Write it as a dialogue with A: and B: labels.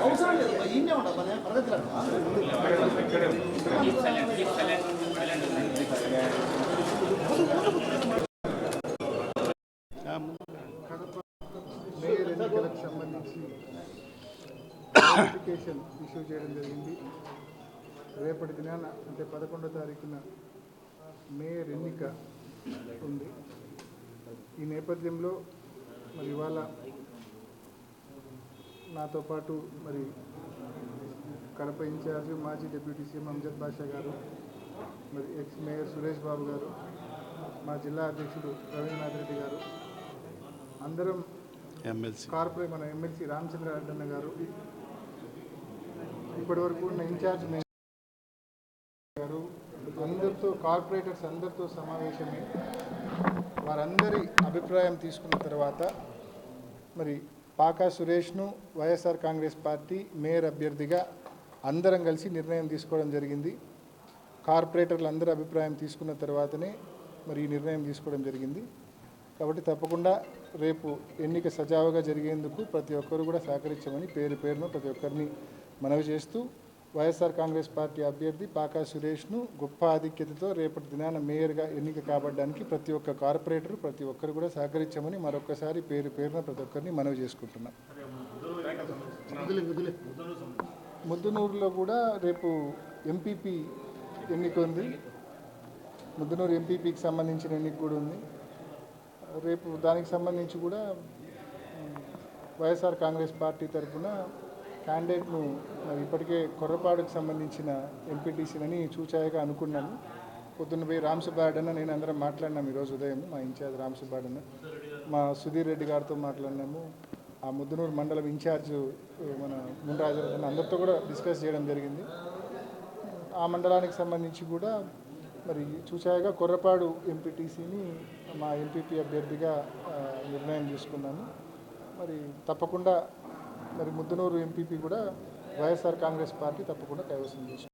A: అవసరం లేదు ఈయనే ఉండవు పరగతిలో
B: మేయర్ ఎన్నికలకు సంబంధించి నోటిఫికేషన్ ఇష్యూ చేయడం జరిగింది. రేపటి దినాన అంటే పదకొండో తారీఖున మేయర్ ఎన్నిక ఉంది. ఈ నేపథ్యంలో మరి ఇవాళ నాతో పాటు మరి కడప ఇన్ఛార్జ్ మాజీ డిప్యూటీ సీఎం అంజద్ బాషా గారు మరి ఎక్స్ మేయర్ సురేష్ బాబు గారు మా జిల్లా అధ్యక్షుడు రవీంద్రనాథ్ రెడ్డి గారు అందరం
C: ఎమ్మెల్సీ
B: కార్పొరేట్ మన ఎమ్మెల్సీ రామచంద్ర అడ్డన్న గారు ఇప్పటి వరకు ఉన్న ఇన్ఛార్జ్ గారు అందరితో కార్పొరేటర్స్ అందరితో సమావేశమై వారందరి అభిప్రాయం తీసుకున్న తర్వాత మరి పాకా సురేష్ను వైఎస్ఆర్ కాంగ్రెస్ పార్టీ మేయర్ అభ్యర్థిగా అందరం కలిసి నిర్ణయం తీసుకోవడం జరిగింది. కార్పొరేటర్లు అందరి అభిప్రాయం తీసుకున్న తర్వాతనే మరి ఈ నిర్ణయం తీసుకోవడం జరిగింది. కాబట్టి తప్పకుండా రేపు ఎన్నిక సజావుగా జరిగేందుకు ప్రతి ఒక్కరు కూడా సహకరించమని పేరు పేరున ప్రతి ఒక్కరిని మనవి చేస్తూ వైఎస్ఆర్ కాంగ్రెస్ పార్టీ అభ్యర్థి పాకా సురేష్ను గొప్ప ఆధిక్యతతో రేపటి దినాన మేయర్గా ఎన్నిక కాబడ్డానికి ప్రతి ఒక్క కార్పొరేటర్ ప్రతి ఒక్కరు కూడా సహకరించమని మరొకసారి పేరు పేరున ప్రతి ఒక్కరిని మనవి చేసుకుంటున్నాం. ముద్దునూరులో కూడా రేపు ఎంపీపీ ఎన్నిక ఉంది. ముద్దునూరు ఎంపీపీకి సంబంధించిన ఎన్నిక కూడా ఉంది. రేపు దానికి సంబంధించి కూడా వైఎస్ఆర్ కాంగ్రెస్ పార్టీ తరఫున క్యాండిడేట్ను మరి ఇప్పటికే కొర్రపాడుకు సంబంధించిన ఎంపీటీసీలని చూచాయగా అనుకున్నాను. పొద్దున్న పోయి రామ్ నేను అందరం మాట్లాడినాం ఈరోజు ఉదయం మా ఇన్ఛార్జ్ రామ్ మా సుధీర్ రెడ్డి గారితో మాట్లాడినాము. ఆ ముద్దునూరు మండలం ఇన్ఛార్జ్ మన ముండ్రాజు అందరితో కూడా డిస్కస్ చేయడం జరిగింది. ఆ మండలానికి సంబంధించి కూడా మరి చూసాయగా కొర్రపాడు ఎంపీటీసీని మా ఎంపీపీ అభ్యర్థిగా నిర్ణయం తీసుకున్నాను. మరి తప్పకుండా మరి ముద్దునూరు ఎంపీపీ కూడా వైఎస్ఆర్ కాంగ్రెస్ పార్టీ తప్పకుండా కైవసం చేసుకుంది